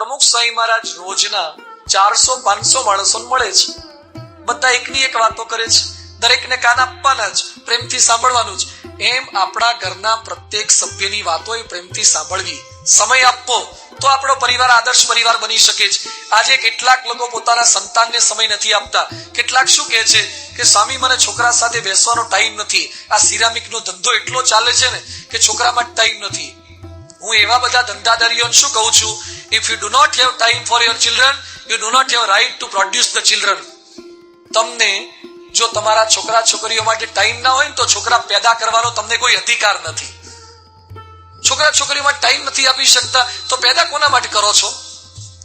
પ્રમુખ સ્વામી મહારાજ રોજના ચારસો, પાંચસો માણસોને મળે છે. બધા એકની એક વાતો કરે છે. દરેકને કાન આપવાના જ પ્રેમથી સાંભળવાનું જ એમ આપણા ઘરના પ્રત્યેક સભ્યની વાતો એ પ્રેમથી સાંભળવી. સમય આપવો તો આપણો પરિવાર આદર્શ પરિવાર બની શકે છે. આજે કેટલાક લોકો પોતાના સંતાનને સમય નથી આપતા. કેટલાક શું કહે છે કે, સ્વામી, મને છોકરા સાથે બેસવાનો ટાઈમ નથી. આ સિરામિકનો ધંધો એટલો ચાલે છે ને કે છોકરામાં ટાઈમ નથી. હું એવા બધા ધંધાદારીઓને શું કહું છું? If you do not have time for your children you do not have right to produce the children તમને જો તમારા છોકરા છોકરીઓ માટે ટાઈમ ના હોય તો છોકરા પેદા કરવાનો તમને કોઈ અધિકાર નથી. છોકરા છોકરીઓમાં ટાઈમ નથી આપી શકતા, તો પેદા કોના માટે કરો છો?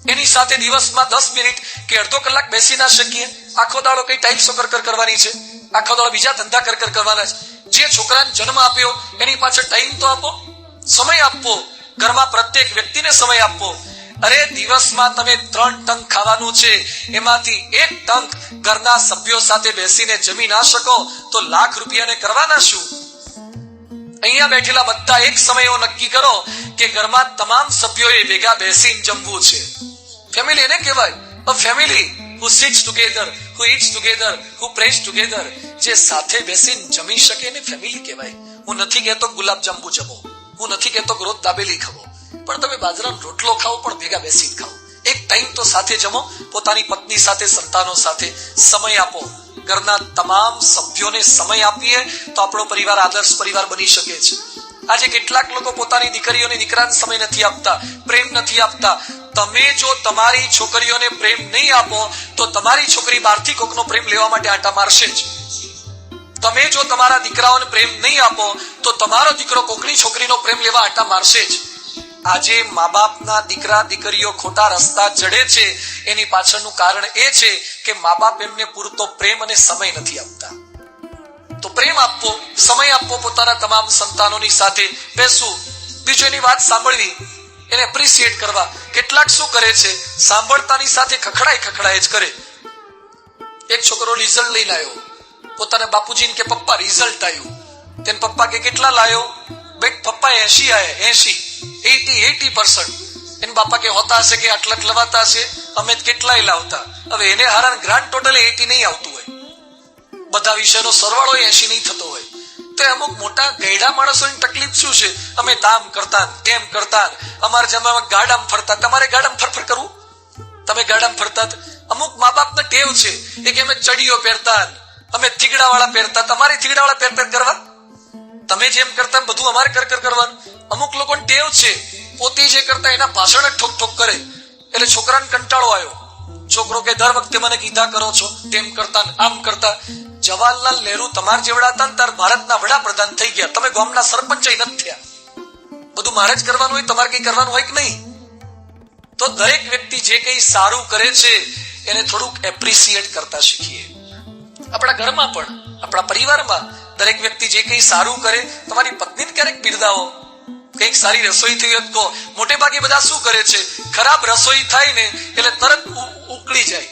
એની સાથે દિવસમાં દસ મિનિટ કે અડધો કલાક બેસી ના શકીએ. આખો દાડો કઈ ટાઈમ શો કર કરવાની છે? આખો દાડો બીજા ધંધા કર કરવાના છે? જે છોકરાને જન્મ આપ્યો, એની પાછળ ટાઈમ તો આપો. સમય આપવો, ઘરમાં પ્રત્યેક વ્યક્તિને સમય આપવો. અરે, દિવસમાં તમે ત્રણ ટંક ખાવાનું છે, એમાંથી એક ટંક ઘરના સભ્યો સાથે બેસીને જમી ના શકો, તો લાખ રૂપિયાને કરવાના શું? અહીંયા બેઠેલા બધા એક સમય નક્કી કરો કે ઘરમાં તમામ સભ્યોએ ભેગા બેસીને જમવું છે. ફેમિલી એને કહેવાય. A family who sits together who eats together who prays together જે સાથે બેસીને જમી શકે એને ફેમિલી કહેવાય. હું નથી કહેતો ગુલાબ જાંબુ જમો. હું નથી કહેતો કે રોજ દાબેલી ખાવો પણ તમે બાજરાનો રોટલો ખાઓ, પણ ભેગા બેસીને ખાઓ. એક ટાઈમ તો સાથે જમો, પોતાની પત્ની સાથે, સંતાનો સાથે સમય આપો. ઘરના તમામ સભ્યોને સમય આપીએ તો આપણો પરિવાર આદર્શ પરિવાર બની શકે છે. આજે કેટલાક લોકો પોતાની દીકરીઓને દીકરાને સમય નથી આપતા, પ્રેમ નથી આપતા. તમે જો તમારી છોકરીઓને પ્રેમ નહીં આપો, તો તમારી છોકરી બહારથી કોકનો પ્રેમ લેવા માટે આટા મારશે જ. તમે જો તમારા દીકરાઓને પ્રેમ નહીં આપો, તો તમારો દીકરો કોકની છોકરીનો પ્રેમ લેવા આટા મારશે જ. આજે મા બાપના દીકરા, દીકરીઓ ખોટા રસ્તા જડે છે. એની પાછળનું કારણ એ છે કે મા બાપ એમને પૂરતો પ્રેમ અને સમય નથી આપતા. તો પ્રેમ આપવો, સમય આપવો પોતાના તમામ સંતાનોની સાથે. બેસવું બીજું એની વાત સાંભળવી. એને એપ્રિસિએટ કરવા. કેટલાક શું કરે છે? સાંભળતાની સાથે ખખડાય ખખડાય જ કરે. એક છોકરો રિઝલ્ટ લઈને આવ્યો. પોતાના બાપુજીને કે, પપ્પા રિઝલ્ટ આવ્યું તેને પપ્પા કે, કેટલા લાયો? બેટ પપ્પા એસી આયા. એસી એટી એટી પર્સન્ટ એને બાપા કે, હોતા હશે કે, આટલા લવાતા હશે? અમે કેટલાય લાવતા. હવે એને હારાન ગ્રાન્ડ ટોટલ એટી નહીં આવતું હોય. બધા વિષયનો સરવાળો એસી નહીં થતો હોય. તો અમુક મોટા ગયડા માણસોની તકલીફ શું છે? અમે તામ કરતા, તેમ કરતા, અમારે જમાનામાં ગાડામ ફરતા. તમારે ગાડામ ફરફર કરવું? તમે ગાડામ ફરતા અમુક મા બાપને ટેવ છે. એ કે અમે ચડીઓ પહેરતા અમે થીગડા વાળા પહેરતા તમારી થીગડા વાળા પહેર પહેર કરવા? તમે જેમ કરતા બધું અમારે કર કર કરવાનું. અમુક લોકો ટેવ છે, પોતે જે કરતા એના ભાષણ જ ઠોક ઠોક કરે. એટલે છોકરાને કંટાળો આવ્યો. છોકરો કે, દર વખતે મને કીધા કરો છો, તેમ કરતા આમ કરતા. જવાહરલાલ નહેરુ તમાર જેવડા હતા તાર ભારતના વડાપ્રધાન થઈ ગયા. તમે ગામના સરપંચ નથી થયા. બધું મારે જ કરવાનું હોય, તમારે કઈ કરવાનું હોય કે નહીં? તો દરેક વ્યક્તિ જે કઈ સારું કરે છે, એને થોડુંક એપ્રિસિએટ કરતા શીખીએ. આપણા ઘરમાં પણ, આપણા પરિવારમાં દરેક વ્યક્તિ જે કંઈ સારું કરે, તમારી પત્નીને ક્યારેક બિરદાવો. કંઈક સારી રસોઈ થઈ હોય તો. મોટે ભાગે બધા શું કરે છે? ખરાબ રસોઈ થાય ને એટલે તરત ઉકળી જાય.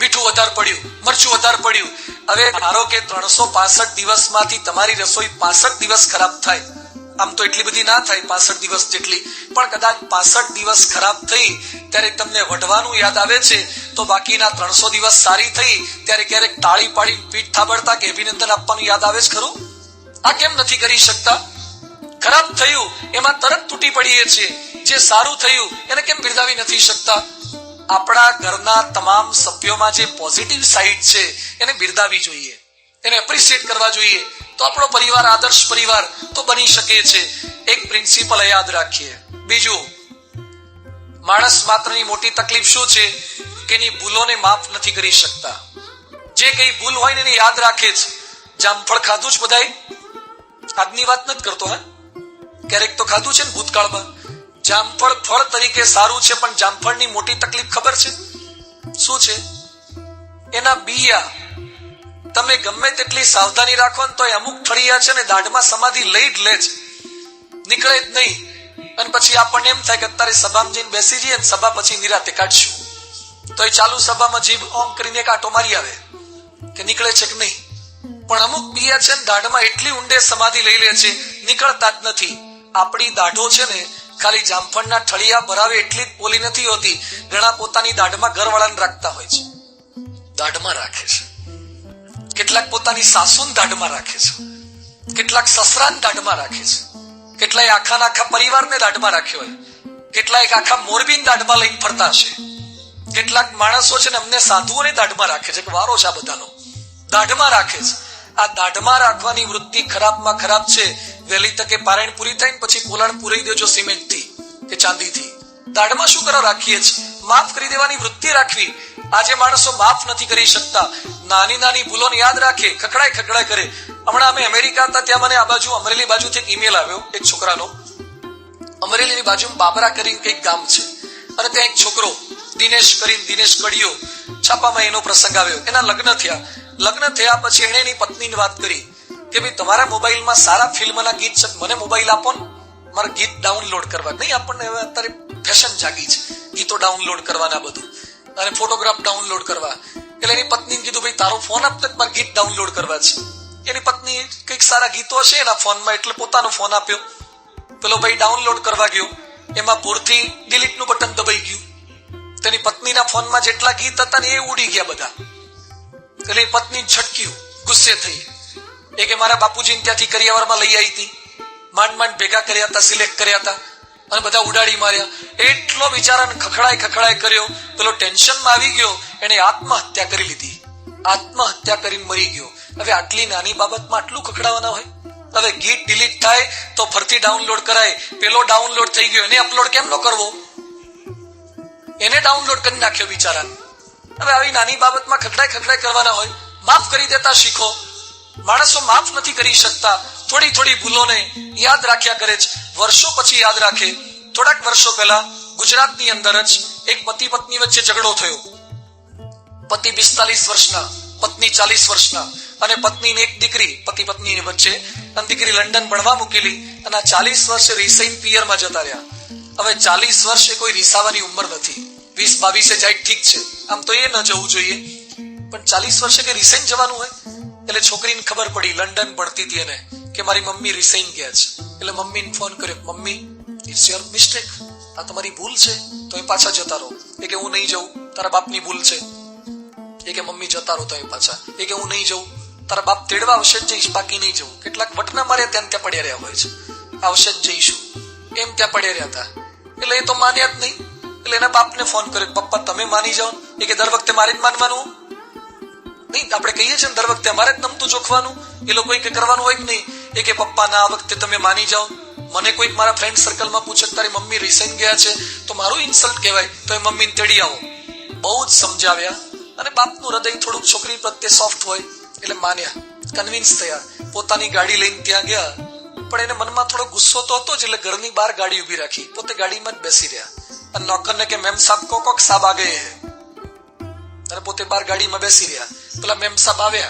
મીઠું વધારે પડ્યું, મરચું વધારે પડ્યું. હવે ધારો કે ત્રણસો પાસઠ દિવસમાંથી તમારી રસોઈ પાસઠ દિવસ ખરાબ થાય. આમ તો એટલી બધી ના થાય પાસઠ દિવસ જેટલી. પણ કદાચ પાસઠ દિવસ ખરાબ થઈ, ત્યારે તમને વઢવાનું યાદ આવે છે, તો બાકીના ત્રણસો દિવસ સારી થઈ, ત્યારે ક્યારેક તાળી પાડી પીઠ થાબડતા કે અભિનંદન આપવાનું યાદ આવે છે ખરું? આ કેમ નથી કરી શકતા? ખરાબ થયું, એમાં તરત તૂટી પડીએ છીએ. જે સારું થયું, એને કેમ બિરદાવી નથી શકતા? આપણા ઘરના તમામ સભ્યોમાં જે પોઝિટિવ સાઈડ છે, એને બિરદાવી જોઈએ. એને એપ્રિશિએટ કરવા જોઈએ. તો આપણો પરિવાર, આદર્શ પરિવાર તો બની શકે છે. એક પ્રિન્સિપલ યાદ રાખીએ. બીજું, માણસ માત્રની મોટી તકલીફ શું છે? કે એની ભૂલોને માફ નથી કરી શકતા. જે કઈ ભૂલ હોય ને એને યાદ રાખે જ. જામફળ ખાધું જ બધાય? આજની વાત નથી કરતો, હે? ક્યારેક તો ખાધું છે ને ભૂતકાળમાં. જામફળ ફળ તરીકે સારું છે, પણ જામફળની મોટી તકલીફ ખબર છે? શું છે? એના બીયા તમે ગમે તેટલી સાવધાની રાખો ને તો અમુક ઠળિયા છે ને દાઢમાં સમાધિ લઈ જ લે છે. નીકળે જ નહીં. અને પછી આપણને એમ થાય કે અત્યારે સભામાં જઈને બેસી જઈએ ને સભા પછી નિરાતે કાઢશું. તો એ ચાલુ સભામાં જીભ ઓમ કરીને એક આટો મારી આવે. કે નીકળે છે કે નહીં? પણ અમુક બિયા છે ને દાઢમાં એટલી ઊંડે સમાધિ લઈ લે છે, નીકળતા જ નથી. આપણી દાઢો છે ને ખાલી જામફળના ઠળિયા ભરાવે એટલી જ પોલી નથી હોતી. ઘણા પોતાની દાઢમાં ઘરવાળાને રાખતા હોય છે. દાઢમાં રાખે છે. કેટલાક પોતાની સાસુન દાઢમાં રાખે છે. કેટલાક સસરાને દાઢમાં રાખે છે. કેટલાય આખા આખા પરિવારને દાઢમાં રાખ્યો હોય. કેટલાય આખા મોરબીને દાઢમાં લઈને ફરતા છે કેટલાક માણસો છે ને અમને સાધુઓને દાઢમાં રાખે છે. કે વારો છે આ બધાનો. દાઢમાં રાખે છે. આ દાઢમાં રાખવાની વૃત્તિ ખરાબમાં ખરાબ છે. વહેલી તકે પારાયણ પૂરી થાય ને પછી કોલાણ પૂરી દેજો સિમેન્ટથી કે ચાંદીથી. દાઢમાં શું કરવા રાખીએ છે માફ કરી દેવાની વૃત્તિ રાખવી. આજે માણસો માફ નથી કરી શકતા. નાની નાની ભૂલોને યાદ રાખે ખકડાય ખકડાય કરે. હમણાં અમે અમેરિકા હતા, ત્યાં મને આ બાજુ, અમરેલી બાજુથી એક ઈમેલ આવ્યો, એક છોકરાનો. અમરેલીની બાજુમાં બાબરા કરીને કંઈક ગામ છે. અને ત્યાં એક છોકરો, દિનેશ કરીને દિનેશ કડિયો, છાપામાં એનો પ્રસંગ આવ્યો. એના લગ્ન થયા. લગ્ન થયા પછી એણે એની પત્નીની વાત કરી કે, ભાઈ, તમારા મોબાઈલમાં સારા ફિલ્મના ગીત છે, મને મોબાઈલ આપો ને. મારે ગીત ડાઉનલોડ કરવા. નહીં, આપણને હવે અત્યારે ફેશન જાગી છે. ગીતો ડાઉનલોડ કરવાના બધું. અને ફોટોગ્રાફ ડાઉનલોડ કરવા. એટલે એની પત્નીને કીધું, ભાઈ, તારો ફોન આપતો મારે ગીત ડાઉનલોડ કરવા છે. એની પત્ની કંઈક સારા ગીતો હશે એના ફોનમાં એટલે પોતાનો ફોન આપ્યો. પેલો ભાઈ ડાઉનલોડ કરવા ગયો. એમાં ભૂરથી ડિલીટનું બટન દબાઈ ગયું. તેની પત્નીના ફોનમાં જેટલા ગીત હતા ને એ ઉડી ગયા બધા. એટલે એ પત્ની છટક્યું ગુસ્સે થઈ એ કે, મારા બાપુજીને ત્યાંથી કરિયાવરમાં લઈ આવી હતી. માંડ માંડ ભેગા કર્યા હતા સિલેક્ટ કર્યા હતા અને બધા ઉડાડી માર્યા. એટલો બિચારાને ખખડાય ખખડાય કર્યો. પેલો ટેન્શનમાં આવી ગયો. એને આત્મહત્યા કરી લીધી. આત્મહત્યા કરીને મરી ગયો. હવે આટલી નાની બાબતમાં આટલું ખખડાવાના હોય? હવે ગીત ડિલીટ થાય તો ફરતી ડાઉનલોડ કરાય. પેલો ડાઉનલોડ થઈ ગયો. એને અપલોડ કેમ નો કરવો? એને ડાઉનલોડ કરી નાખ્યો બિચારા હવે આવી નાની બાબતમાં ખખડાય ખખડાય કરવાના હોય. માફ કરી દેતા શીખો. માણસો માફ નથી કરી શકતા. થોડી થોડી ભૂલોને યાદ રાખ્યા કરે છે. વર્ષો પછી યાદ રાખે. થોડાક વર્ષો પહેલા ગુજરાતની અંદર જ એક પતિ પત્ની વચ્ચે ઝઘડો થયો. પતિ પિસ્તાલીસ વર્ષના, પત્ની ચાલીસ વર્ષના અને પત્નીને એક દીકરી, પતિ પત્ની વચ્ચે અને દીકરી લંડન ભણવા મૂકેલી અને ચાલીસ વર્ષે રિસાઈન પિયરમાં જતા રહ્યા. હવે ચાલીસ વર્ષે કોઈ રિસાવાની ઉંમર નથી. વીસ, બાવીસે જાય ઠીક છે. આમ તો એ ન જવું જોઈએ. પણ ચાલીસ વર્ષે કે રિસાઈન જવાનું હોય? એટલે છોકરીને ખબર પડી, લંડન ભણતી હતી એને, કે મારી મમ્મી રિસાઈન ગયા છે. એટલે મમ્મીને ફોન કર્યો, મમ્મી ઇટ્સ યોર મિસ્ટેક આ તમારી ભૂલ છે, તો એ પાછા જતા રહો. એ કે, હું નહીં જઉં, તારા બાપની ભૂલ છે. એ કે, મમ્મી, જતા રહો તો એ પાછા. એ કે, હું નહીં જઉં, તારા બાપ તેડવા આવશે જ જઈશ, બાકી નહીં જવું કેટલાક વટના માર્યા ત્યાં ત્યાં પડ્યા રહ્યા હોય છે. આવશે જ જઈશું. એમ ત્યાં પડ્યા રહ્યા હતા. એટલે એ તો માન્યા જ નહીં. એટલે એના બાપને ફોન કર્યો, પપ્પા, તમે માની જાઓ. એ કે, દર વખતે મારે જ માનવાનું. નહીં, આપણે કહીએ છીએ દર વખતે અમારે જ નમતું જોખવાનું એ લોકો કે કરવાનું હોય કે નહીં? એ કે પપ્પા ના આ વખતે તમે માની જાઓ. મને કોઈક મારા ફ્રેન્ડ સર્કલમાં પૂછે તારી મમ્મી રિસાઈન ગયા છે? તો મારું ઇન્સલ્ટ કહેવાય, તો એ મમ્મીને તેડી આવો. બહુ જ સમજાવ્યા. અને બાપનું હૃદય થોડુંક છોકરી પ્રત્યે સોફ્ટ હોય, એટલે માન્યા. કન્વિન્સ થયા. પોતાની ગાડી લઈને ત્યાં ગયા. પણ એને મનમાં થોડો ગુસ્સો તો હતો જ, એટલે ઘરની બહાર ગાડી ઊભી રાખી. પોતે ગાડીમાં જ બેસી રહ્યા. અને નોકરને કે, મેમ સાબ કોક સાબ આ ગયે હે. અને પોતે બહાર ગાડીમાં બેસી રહ્યા. પેલા મેમ સાહેબ આવ્યા.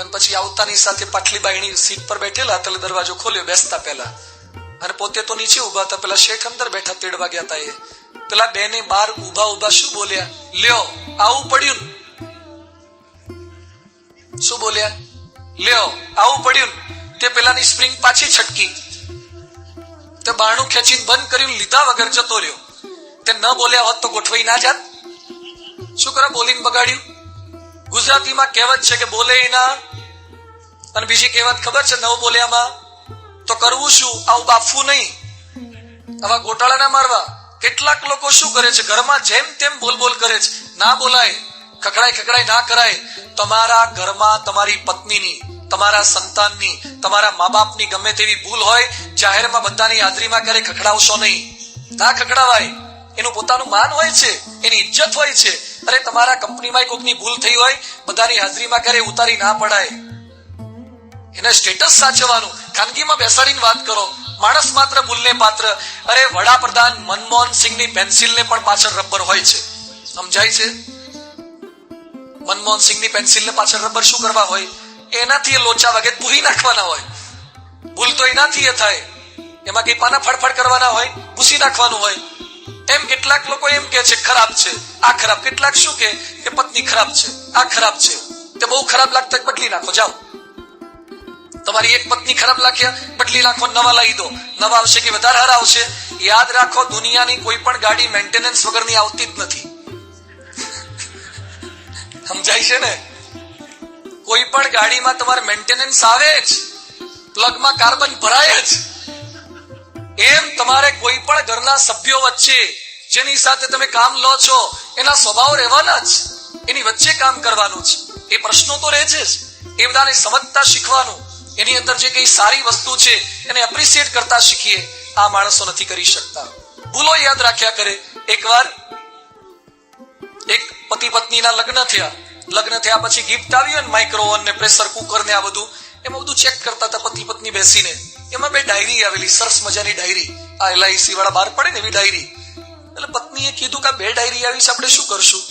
અને પછી આવતાની સાથે પાટલી બાયણી સીટ પર બેઠેલા એટલે દરવાજો ખોલ્યો, બેસતા પહેલા. અને પોતે તો નીચે ઊભા હતા, પેલા શેઠ અંદર બેઠા તેડવા ગયા હતા એ. પેલા બે ને બાર ઊભા ઊભા શું બોલ્યા? લ્યો, આવું પડ્યું શું બોલ્યા? લ્યો, આવું પડ્યું ને?" તે પેલાની સ્પ્રિંગ પાછી છટકી. તે બારણું ખેંચીને બંધ કર્યું લીધા વગર જતો રહ્યો. તે ન બોલ્યા હોત તો ગોઠવાઈ ના જાત. શું કરો? બોલીને બગાડ્યું. ગુજરાતીમાં કહેવત છે કે બોલે ના અને બીજી કહેવત ખબર છે નવ બોલ્યામાં? તો કરવું શું? આવું બાફવું નહીં. આવા ગોટાળા ના મારવા. કેટલાક લોકો શું કરે છે? ઘરમાં જેમ તેમ બોલ બોલ કરે છે. ના બોલાય. ખકડાય ખકડાય ના કરાય. તમારા ઘરમાં તમારી પત્નીની, તમારા સંતાનની, તમારા મા બાપની ગમે તેવી ભૂલ હોય, જાહેરમાં બધાની હાજરીમાં ક્યારે ખખડાવશો નહીં. ના ખખડાવાય. એનું પોતાનું માન હોય છે, એની ઇજ્જત હોય છે. અરે તમારા કંપનીમાં કોઈકની ભૂલ થઈ હોય, બધાની હાજરીમાં ક્યારે ઉતારી ના પડાય. એને સ્ટેટસ સાચવવાનું, ખાનગીમાં બેસાડીને વાત કરો. માણસ માત્ર ભૂલને પાત્ર. અરે વડાપ્રધાન મનમોહન સિંહની પેન્સિલને પણ પાછળ રબર હોય છે. સમજાય છે? મનમોહન સિંહની પેન્સિલને પાછળ રબર શું કરવા હોય? એનાથી એ લોચા વાગે પૂરી નાખવાના હોય. ભૂલ તો એનાથી એ થાય. એમાં કઈ પાના ફડફડ કરવાના હોય? ભૂસી નાખવાનું હોય. એમ કેટલાક લોકો એમ કે છે, ખરાબ છે. આ ખરાબ કેટલાક શું કે કે પત્ની ખરાબ છે. આ ખરાબ છે. તે બહુ ખરાબ લાગતા બદલી નાખો. જાઓ. તમારી એક પત્ની ખરાબ લાગ્યા? બદલી નાખો, નવા લાવી દો. નવા આવશે કે વધારે હારા આવશે? યાદ રાખો, દુનિયાની કોઈ પણ ગાડી મેન્ટેનન્સ વગરની આવતી જ નથી. સમજાય છે ને? કોઈ પણ ગાડીમાં તમારે મેન્ટેનન્સ આવે જ. પ્લગમાં કાર્બન ભરાય જ. એમ તમારે કોઈ પણ ઘરના સભ્યો વચ્ચે, જેની સાથે તમે કામ લો છો, એના સ્વભાવ રહેવાના જ. એની વચ્ચે કામ કરવાનું જ. એ પ્રશ્નો તો રહે છે જ. એ બધાને સમજતા શીખવાનું. એની અંદર જે કઈ સારી વસ્તુ છે, એને એપ્રિશિએટ કરતા શીખીએ. આ માણસો નથી કરી શકતા. ભૂલો યાદ રાખ્યા કરે. એકવાર એક પતિ પત્નીના લગ્ન થયા. લગ્ન થયા પછી ગિફ્ટ આવ્યું ને માઇક્રોવન ને પ્રેશર કુકર ને આ બધું. એમાં બધું ચેક કરતા હતા પતિ પત્ની બેસીને. એમાં બે ડાયરી આવેલી, સરસ મજાની ડાયરી આ એલઆઈસી વાળા બહાર પડે ને એવી ડાયરી એટલે પત્નીએ કીધું કે બે ડાયરી આવી છે, આપણે શું કરશું?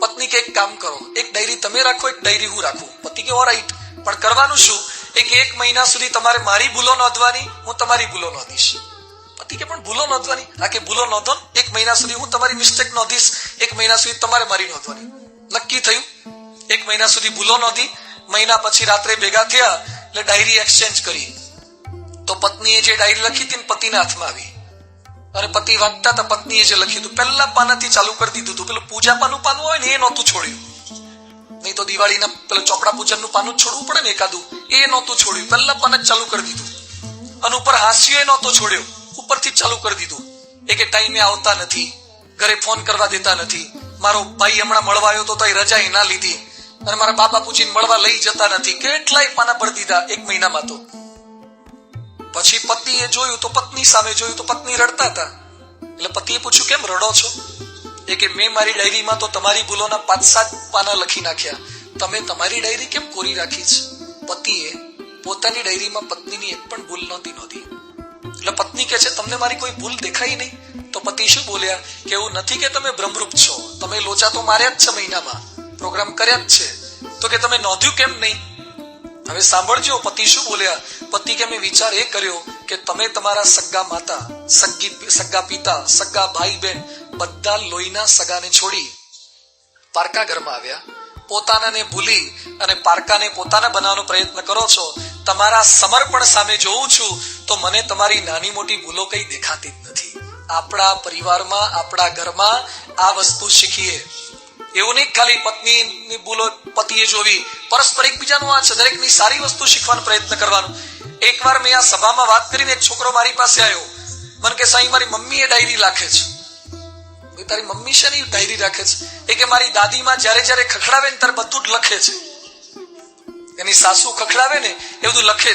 પત્ની કે એક કામ કરો, એક ડાયરી તમે રાખો, એક ડાયરી હું રાખું. પતિ કે ઓરાઈટ પણ કરવાનું શું? એક એક મહિના સુધી તમારે મારી ભૂલો નોંધવાની, હું તમારી ભૂલો નોંધીશ. પતિ કે, પણ ભૂલો નોંધવાની? આ કે ભૂલો નોંધો એક મહિના સુધી હું તમારી મિસ્ટેક નોંધીશ, એક મહિના સુધી તમારે મારી નોંધવાની. નક્કી થયું? એક મહિના સુધી ભૂલો નોંધી, મહિના પછી રાત્રે ભેગા થયા, એટલે ડાયરી એક્સચેન્જ કરી. તો પત્નીએ જે ડાયરી લખી હતી પતિના હાથમાં આવી. અને પતિ વાંચતા હતા, પત્નીએ જે લખ્યું હતું, પહેલા પાનાથી ચાલુ કરી દીધું હતું. પેલું પૂજા પાનું પાનું હોય ને, એ નહોતું છોડ્યું. નહીં તો દિવાળીના પેલું ચોપડા પૂજનનું પાનું છોડવું પડે ને એકાદું. એ નહોતું છોડ્યું. પહેલા પાન ચાલુ કરી દીધું. અને ઉપર હાસ્ય નહોતો છોડ્યો. ઉપરથી ચાલુ કરી દીધું. એ કે ટાઈમે આવતા નથી. ઘરે ફોન કરવા દેતા નથી. મારો ભાઈ હમણાં મળવા આવ્યો તો તઈ રજા ના લીધી. અને મારા બાપા પૂછીને મળવા લઈ જતા નથી. કેટલાય પાના ભરી દીધા એક મહિનામાં તો. પછી પતિએ જોયું તો પત્ની સામે જોયું તો પત્ની રડતા હતા. એટલે પતિએ પૂછ્યું, કેમ રડો છો? એ કે, મેં મારી ડાયરીમાં તો તમારી ભૂલોના પાંચ સાત પાના લખી નાખ્યા. તમે તમારી ડાયરી કેમ કોરી રાખી છે? પતિએ પોતાની ડાયરીમાં પત્નીની એક પણ ભૂલ નહોતી નહોતી એટલે પત્ની કહે છે, તમને મારી કોઈ ભૂલ દેખાઈ નહીં. તો પતિ શું બોલ્યા? કે, એવું નથી કે તમે ભ્રમરૂપ છો. તમે લોચા તો માર્યા જ છે મહિનામાં. પ્રોગ્રામ કર્યા જ છે. તો કે, તમે નોંધ્યું કેમ નહીં? હવે સાંભળજો, પતિ શું બોલ્યા? પતિ કે મેં વિચાર એ કર્યો કે તમે તમારા સગા માતા, સગી, સગા પિતા, સગા ભાઈ બહેન બધા લોહીના સગાને છોડી પારકા ઘરમાં આવ્યા. પોતાનાને ભૂલી અને પારકાને પોતાના બનાવવાનો પ્રયત્ન કરો છો. તમારા સમર્પણ સામે જોઉં છું, તો મને તમારી નાની મોટી ભૂલો કઈ દેખાતી જ નથી. આપણા પરિવારમાં, આપણા ઘરમાં આ વસ્તુ શીખીએ. એવું નહીં ખાલી પત્નીની ભૂલો પતિએ જોવી. પરસ્પર એકબીજાનું આ છે, દરેકની સારી વસ્તુ શીખવાનો પ્રયત્ન કરવાનો. એકવાર મેં આ સભામાં વાત કરીને એક છોકરો મારી પાસે આવ્યો. મને કે, સાઈ, મારી મમ્મીએ ડાયરી રાખે છે. તારી મમ્મી છે ને ડાયરી રાખે છે? એ કે, મારી દાદીમાં જ્યારે જ્યારે ખખડાવે ને ત્યારે બધું જ લખે છે. એની સાસુ ખખડાવે ને, એ બધું લખે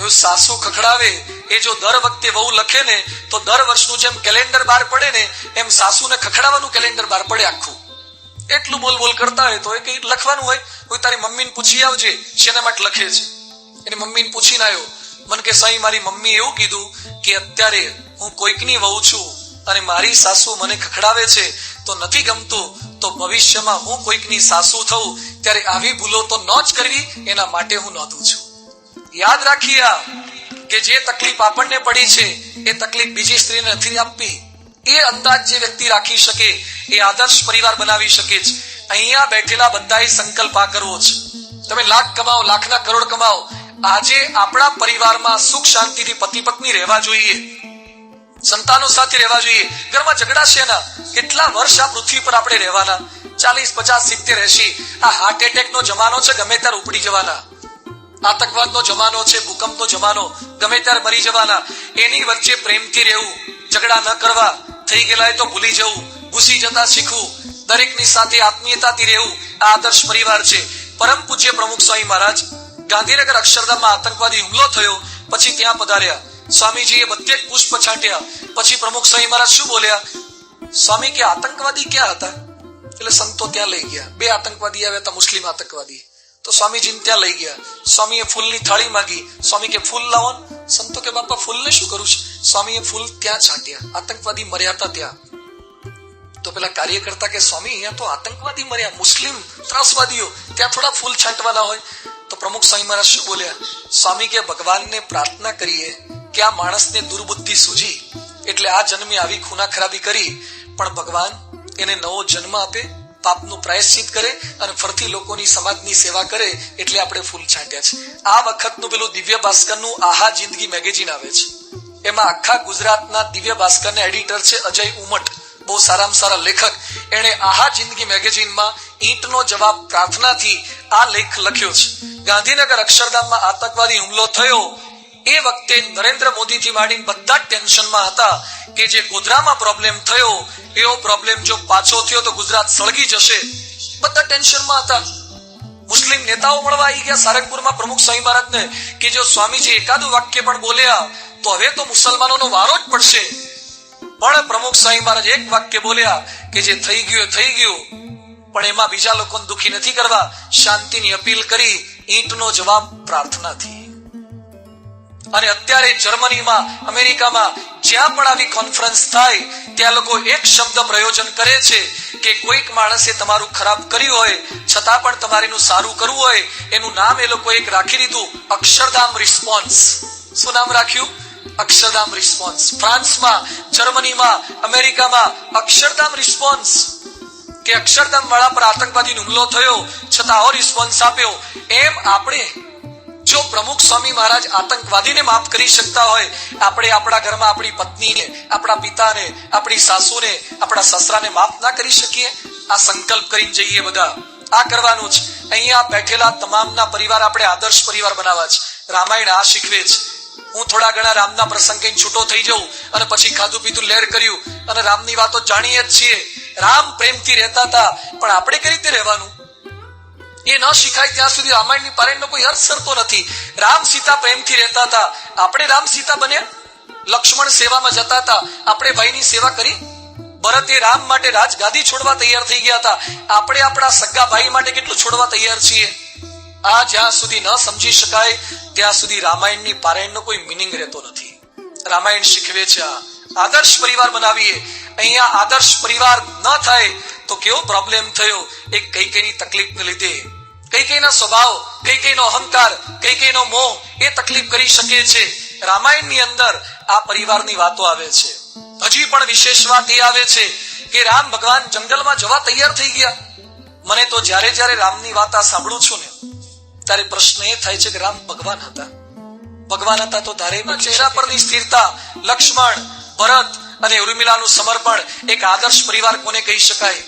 મેં સાસુ ખખડાવે? એ જો દર વખતે વહુ લખે ને, તો દર વર્ષનું જેમ કેલેન્ડર બહાર પડે ને, એમ સાસુને ખખડાવવાનું કેલેન્ડર બહાર પડે આખું. એટલું બોલ બોલ કરતા હોય તો એ કઈ લખવાનું હોય, કોઈ તારી મમ્મીને પૂછી આવજે, શેના માટે લખે છે. એની મમ્મીને પૂછીને આવ્યો, મને કે સાઈ, મારી મમ્મી એવું કીધું કે અત્યારે હું કોઈકની વહુ છું અને મારી સાસુ મને ખખડાવે છે, તો નથી ગમતું, તો ભવિષ્યમાં હું કોઈકની સાસુ થઉં, ત્યારે આવી ભૂલો તો ન જ કરવી, એના માટે હું નોંધું છું. યાદ રાખીએ કે જે તકલીફ આપણને પડી છે, એ તકલીફ બીજી સ્ત્રીને નથી આપવી. એ અંદાજ જે વ્યક્તિ રાખી શકે, એ આદર્શ પરિવાર બનાવી શકે છે અહીંયા બેઠેલા બધાએ સંકલ્પ આ કરવો છે તમે લાખ કમાઓ, લાખના કરોડ કમાઓ. આજે આપણા પરિવારમાં સુખ શાંતિથી પતિ પત્ની રહેવા જોઈએ. સંતાનો સાથે રહેવા જોઈએ. ઘરમાં ઝઘડા છે ના કેટલા વર્ષ આ પૃથ્વી પર આપણે રહેવાના? ચાલીસ, પચાસ, સિત્તેર એસી આ હાર્ટ એટેક નો જમાનો છે, ગમે ત્યારે ઉપડી જવાના. આતંકવાદનો જમાનો છે, ભૂકંપનો જમાનો, ગમે ત્યારે મરી જવાના. એની વચ્ચે પ્રેમથી રહેવું. ઝઘડા ન કરવા. થઈ ગયેલા તો ભૂલી જવું. ઘૂસી જતા શીખવું. દરેકની સાથે આત્મીયતાથી રહેવું આ આદર્શ પરિવાર છે. પરમ પૂજ્ય પ્રમુખ સ્વામી મહારાજ, ગાંધીનગર અક્ષરધામમાં આતંકવાદી હુમલો થયો, પછી ત્યાં પધાર્યા. સ્વામીજીએ બધે જ પુષ્પ છાંટ્યા. પછી પ્રમુખ સ્વામી મહારાજ શું બોલ્યા? સ્વામી, કે આતંકવાદી ક્યાં હતા? એટલે સંતો ત્યાં લઈ ગયા. બે આતંકવાદી આવ્યા હતા, મુસ્લિમ આતંકવાદી. તો સ્વામીજી ત્યાં લઈ ગયા. સ્વામીએ ફૂલની થાળી માંગી. સ્વામી, કે ફૂલ લાવો સંતો કે, બાપા, ફૂલને શું કરું છું? સ્વામીએ ફૂલ ત્યાં છાંટ્યા, આતંકવાદી મર્યા હતા ત્યાં. તો પેલા કાર્યકર્તા કે, સ્વામી, અહીંયા તો આતંકવાદી મર્યા, મુસ્લિમ ત્રાસવાદીઓ, ત્યાં થોડા ફૂલ છાંટવાના હોય. તો પ્રમુખ સ્વામી મહારાજ શું બોલ્યા? સ્વામી કે, ભગવાનને પ્રાર્થના કરીએ કે આ માણસને દુર્બુદ્ધિ સૂજી, એટલે આ જન્મે આવી ખૂના ખરાબી કરી, પણ ભગવાન એને નવો જન્મ આપે, પાપનું પ્રાયશ્ચિત કરે અને ફરતી લોકોની સમાજની સેવા કરે, એટલે આપણે ફૂલ છાંટ્યા છે. આ વખતનું પેલું દિવ્ય ભાસ્કરનું આહા જિંદગી મેગેઝિન આવે છે. એમાં આખા ગુજરાતના દિવ્ય ભાસ્કરના એડિટર છે અજય ઉમટ. બહુ સારામાં સારા લેખક. એણે આહા જિંદગી મેગેઝિનમાં ઈંટનો જવાબ પ્રાર્થનાથી આ લેખ લખ્યો છે. ગાંધીનગર અક્ષરધામમાં આતંકવાદી હુમલો થયો. એ વખતે નરેન્દ્ર મોદીથી માંડીને બધા જ ટેન્શનમાં હતા કે જે ગોધરામાં પ્રોબ્લેમ થયો, એવો પ્રોબ્લેમ જો પાછો થયો તો ગુજરાત સળગી જશે. બધા ટેન્શનમાં હતા. મુસ્લિમ નેતાઓ મળવા આવી ગયા સારંગપુરમાં પ્રમુખ સ્વામી મહારાજને કે જો સ્વામીજી એકાદું વાક્ય પણ બોલ્યા તો હવે તો મુસલમાનોનો વારો જ પડશે. પણ પ્રમુખ સ્વામી મહારાજ એક વાક્ય બોલ્યા કે જે થઈ ગયું થઈ ગયું. પણ એમાં બીજા લોકોને દુખી નથી કરવા. શાંતિની અપીલ કરી, ઈંટનો જવાબ પ્રાર્થનાથી અને અત્યારે જર્મનીમાં, અમેરિકામાં જ્યાં પણ આવી કોન્ફરન્સ થાય, ત્યાં લોકો એક શબ્દ પ્રયોજન કરે છે કે કોઈક માણસે તમારું ખરાબ કર્યું હોય, છતાં પણ તમારેનું સારું કરવું હોય, એનું નામ એ લોકો એક રાખી દીધું, અક્ષરધામ રિસ્પોન્સ શું નામ રાખ્યું? અક્ષરધામ રિસ્પોન્સ ફ્રાન્સમાં, જર્મનીમાં, અમેરિકામાં અક્ષરધામ રિસ્પોન્સ કે અક્ષરધામ વાળા પર આતંકવાદી હુમલો થયો, છતાં રિસ્પોન્સ આપ્યો. એમ આપણે, જો પ્રમુખ સ્વામી મહારાજ આતંકવાદીને માફ કરી શકતા હોય, આપણે આપણા ઘરમાં આપણી પત્નીને, આપણા પિતાને, આપણી સાસુને, આપણા સસરાને માફ ના કરી શકીએ? આ સંકલ્પ કરીને જઈએ બધા. આ કરવાનું જ. અહીંયા બેઠેલા તમામના પરિવાર આપણે આદર્શ પરિવાર બનાવવા છે રામાયણ આ શીખવે છે હું થોડા ઘણા રામના પ્રસંગે છૂટો થઈ જાઉં અને પછી ખાધું પીધું લેર કર્યું અને રામની વાતો જાણીએ જ છીએ. રામ પ્રેમથી રહેતા હતા, પણ આપણે કઈ રીતે રહેવાનું? એ ન શીખાય ત્યાં સુધી રામાયણની પારાયણનો કોઈ અર્થ સરતો નથી. રામ સીતા પ્રેમથી રહેતા હતા. આપણે રામ સીતા બન્યા? લક્ષ્મણ સેવામાં જતા હતા. આપણે ભાઈની સેવા કરી? ભરતે રામ માટે રાજગાદી છોડવા તૈયાર થઈ ગયા હતા. આપણે આપણા સગા ભાઈ માટે કેટલું છોડવા તૈયાર છીએ? આ જ્યાં સુધી ન સમજી શકાય, ત્યાં સુધી રામાયણની પારાયણનો કોઈ મિનિંગ રહેતો નથી. રામાયણ શીખવે છે આ. આદર્શ પરિવાર બનાવીએ. અહીંયા આદર્શ પરિવાર ન થાય તો કેવો પ્રોબ્લેમ થયો? એ કઈ કઈની તકલીફને લીધે. કઈ કઈના સ્વભાવ કઈ કઈનો અહંકાર કઈ કઈનો મોહ એ તકલીફ કરી શકે છે. રામાયણની અંદર આ પરિવારની વાતો આવે છે. હજી પણ વિશેષ વાત એ આવે છે કે રામ ભગવાન જંગલમાં જવા તૈયાર થઈ ગયા. મને તો જ્યારે જ્યારે રામની વાત આ સાંભળું છું ને ત્યારે પ્રશ્ન એ થાય છે કે રામ ભગવાન હતા. ભગવાન હતા તો ધારે ચહેરા પરની સ્થિરતા લક્ષ્મણ ભરત અને ઉર્મિલાનું સમર્પણ એક આદર્શ પરિવાર કોને કહી શકાય?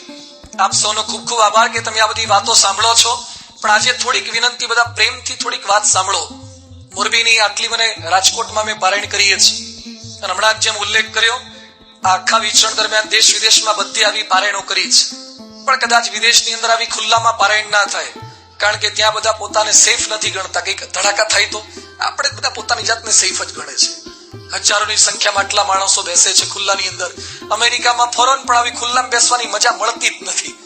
આપ સૌનો ખૂબ ખૂબ આભાર કે તમે આ બધી વાતો સાંભળો છો. પણ આજે થોડીક વિનંતી બધા પ્રેમથી થોડીક વાત સાંભળો. મોરબીની આટલી મને રાજકોટમાં મેં પારાયણ કરીએ છીએ. અને હમણાં જેમ ઉલ્લેખ કર્યો આ આખા વિચરણ દરમિયાન દેશ વિદેશમાં બધી આવી પારાયણો કરી છે. પણ કદાચ વિદેશની અંદર આવી ખુલ્લામાં પારાયણ ના થાય. કારણ કે ત્યાં બધા પોતાને સેફ નથી ગણતા. કંઈક ધડાકા થાય તો આપણે બધા પોતાની જાતને સેફ જ ગણે છે. હજારોની સંખ્યામાં આટલા માણસો બેસે છે ખુલ્લાની અંદર. અમેરિકામાં ફોરન પણ આવી ખુલ્લામાં બેસવાની મજા મળતી જ નથી.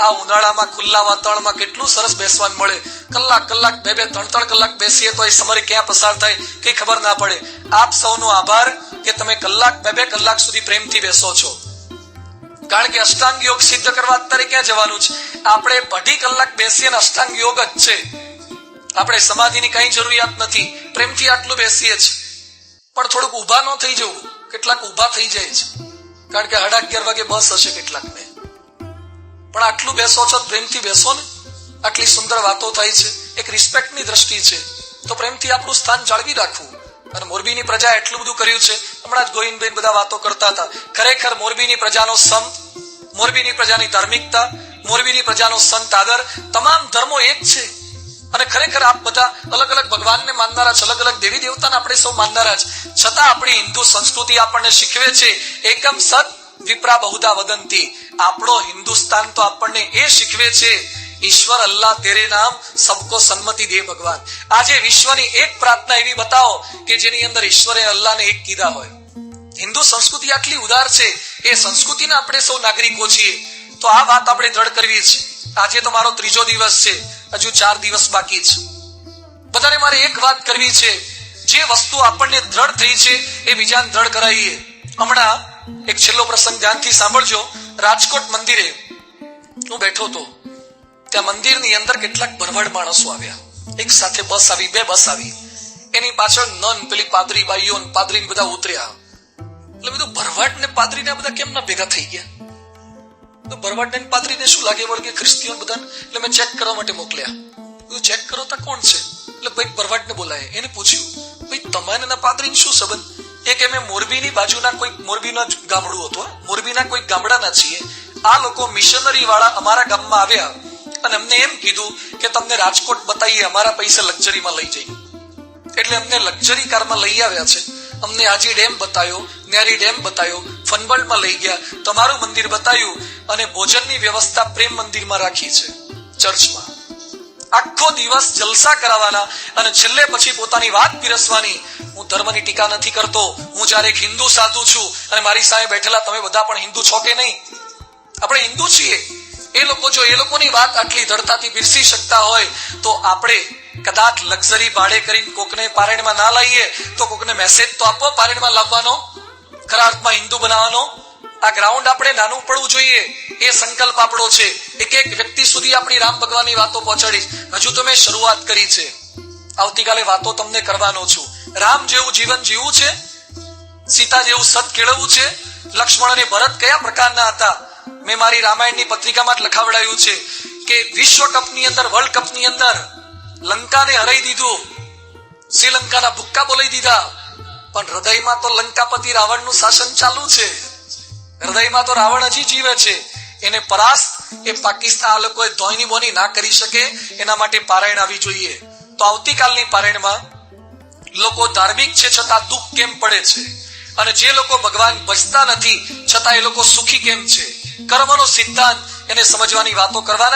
આ ઉનાળામાં ખુલ્લા વાતાવરણમાં કેટલું સરસ બેસવાનું મળે. કલાક કલાક, બે બે, ત્રણ ત્રણ કલાક બેસીએ તો એ સમય ક્યાં પસાર થાય કઈ ખબર ના પડે. આપ સૌનો આભાર કે તમે કલાક, બે બે કલાક સુધી પ્રેમથી બેસો છો. કારણ કે અષ્ટાંગ યોગ સિદ્ધ કરવા અત્યારે ક્યાં જવાનું છે? આપણે અઢી કલાક બેસીએ ને અષ્ટાંગ યોગ જ છે. આપણે સમાધિની કઈ જરૂરિયાત નથી. પ્રેમથી આટલું બેસીએ છીએ પણ થોડુંક ઊભા ન થઈ જવું. કેટલાક ઊભા થઈ જાય છે. કારણ કે સાડા અગિયાર વાગે બસ હશે કેટલાકને. પણ આટલું બેસો છો પ્રેમથી બેસો ને. આટલી સુંદર વાતો થાય છે. એક રિસ્પેક્ટની દ્રષ્ટિ છે. તો પ્રેમથી આપણું સ્થાન જાળવી રાખવું. અને મોરબીની પ્રજા એટલું બધું કર્યું છે. હમણાં જ ગોવિંદબેન બધા વાતો કરતા હતા. ખરેખર મોરબીની પ્રજાનો સમ મોરબીની પ્રજાની ધાર્મિકતા, મોરબીની પ્રજાનો સંત આદર, તમામ ધર્મો એક છે. અને ખરેખર આપ બધા અલગ અલગ ભગવાનને માનનારા છે, અલગ અલગ દેવી દેવતાને આપણે સૌ માનનારા છે. છતાં આપણી હિન્દુ સંસ્કૃતિ આપણને શીખવે છે, એકમ સત વિપ્રા બહુધા વદંતી. આપણો હિન્દુસ્તાન તો આપણને એ શીખવે છે ઈશ્વર અલ્લાહ તેરે નામ સબકો સન્મતિ દે ભગવાન. આજે વિશ્વની એક પ્રાર્થના એવી બતાવો કે જેની અંદર ઈશ્વરે અલ્લાહને એક કીધા હોય. હિન્દુ સંસ્કૃતિ આટલી ઉદાર છે, એ સંસ્કૃતિના આપણે સૌ નાગરિકો છીએ. તો આ વાત આપણે દ્રઢ કરવી છે. આજે તો મારો ત્રીજો દિવસ છે, હજુ ચાર દિવસ બાકી છે. બધાને મારે એક વાત કરવી છે, જે વસ્તુ આપણને દ્રઢ થઈ છે, એ બીજાને દ્રઢ કરાવીએ. હમણાં એક છેલ્લો પ્રસંગ ધ્યાનથી સાંભળજો, રાજકોટ મંદિરે હું બેઠો હતો. ત્યાં મંદિરની અંદર કેટલાક ભરવાડ માણસો આવ્યા. એક સાથે બસ આવી, બે બસ આવી. એની પાછળ નન, પેલી પાદરી બાઈઓ પાદરી બધા ઉતર્યા. એટલે બધું ભરવાડ ને પાદરી ને બધા કેમ ના ભેગા થઈ ગયા? તો ભરવાડને ને પાદરીને શું લાગે વળગે ખ્રિસ્તીઓ બધા એટલે મેં ચેક કરવા માટે મોકલ્યા. બધું ચેક કરો તો કોણ છે? એટલે ભાઈ ભરવાડને બોલાય. એને પૂછ્યું, ભાઈ, તમારે ના પાદરી શું સંબંધ? એક એમ મોરબીની બાજુના કોઈ મોરબીના ગામડું હતું મોરબીના કોઈ ગામડાના છીએ. આ લોકો મિશનરી વાળા અમારા ગામમાં આવ્યા. અને અમને એમ કીધું કે તમને રાજકોટ બતાવીએ, અમારા પૈસા લક્ઝરીમાં લઈ જઈએ. એટલે અમને લક્ઝરી કારમાં લઈ આવ્યા છે. અમને આજી ડેમ બતાવ્યો ન્યારી ડેમ બતાવ્યો ફનબર્ડમાં લઈ ગયા. તમારું મંદિર બતાવ્યું અને ભોજનની વ્યવસ્થા પ્રેમ મંદિરમાં રાખી છે, ચર્ચમાં. આખો દિવસ જલસા કરાવવાના અને છેલ્લે પછી પોતાની વાત પીરસવાની. હું ધર્મની ટીકા નથી કરતો. હું જ્યારે એક હિન્દુ સાધુ છું અને મારી સામે બેઠેલા તમે બધા પણ હિન્દુ છો કે નહીં? આપણે હિન્દુ છીએ. એ લોકો જો એ લોકોની વાત આટલી દળતાથી પીરસી શકતા હોય, તો આપણે કદાચ લક્ઝરી ભાડે કરીને કોકને પારણમાં ના લાવીએ, તો કોકને મેસેજ તો આપો, પારણમાં લાવવાનો ખરા અર્થમાં હિન્દુ બનાવવાનો. આ ગ્રાઉન્ડ આપણે નાનું પડવું જોઈએ, એ સંકલ્પ આપણો છે. એક એક વ્યક્તિ સુધી આપણી રામ ભગવાનની વાતો પહોંચાડીશ હજુ તો મેં શરૂઆત કરી છે. આવતીકાલે વાતો તમને કરવાનો છું. રામ જેવું જીવન જીવવું છે? સીતા જેવું સત કેળવવું છે? લક્ષ્મણ અને ભરત કયા પ્રકારના હતા? મેં મારી રામાયણની પત્રિકામાં જ લખાવડાયું છે કે વિશ્વ કપની અંદર, વર્લ્ડ કપની અંદર લંકાને હરાઈ દીધું. શ્રીલંકાના ભુક્કા બોલાઈ દીધા. પણ હૃદયમાં તો લંકાપતિ રાવણનું શાસન ચાલુ છે. હૃદયમાં તો રાવણ હજી જીવે છે. એને પરાસ્ત એ પાકિસ્તાન આ લોકોએ ધોઈની બોની ના કરી શકે, એના માટે પારાયણ આવી જોઈએ. તો આવતીકાલની પારાયણમાં લોકો ધાર્મિક છે છતાં દુઃખ કેમ પડે છે? અને જે લોકો ભગવાન ભજતા નથી, છતાં એ લોકો સુખી કેમ છે? કર્મનો સિદ્ધાંત એને સમજવાની વાતો કરવાના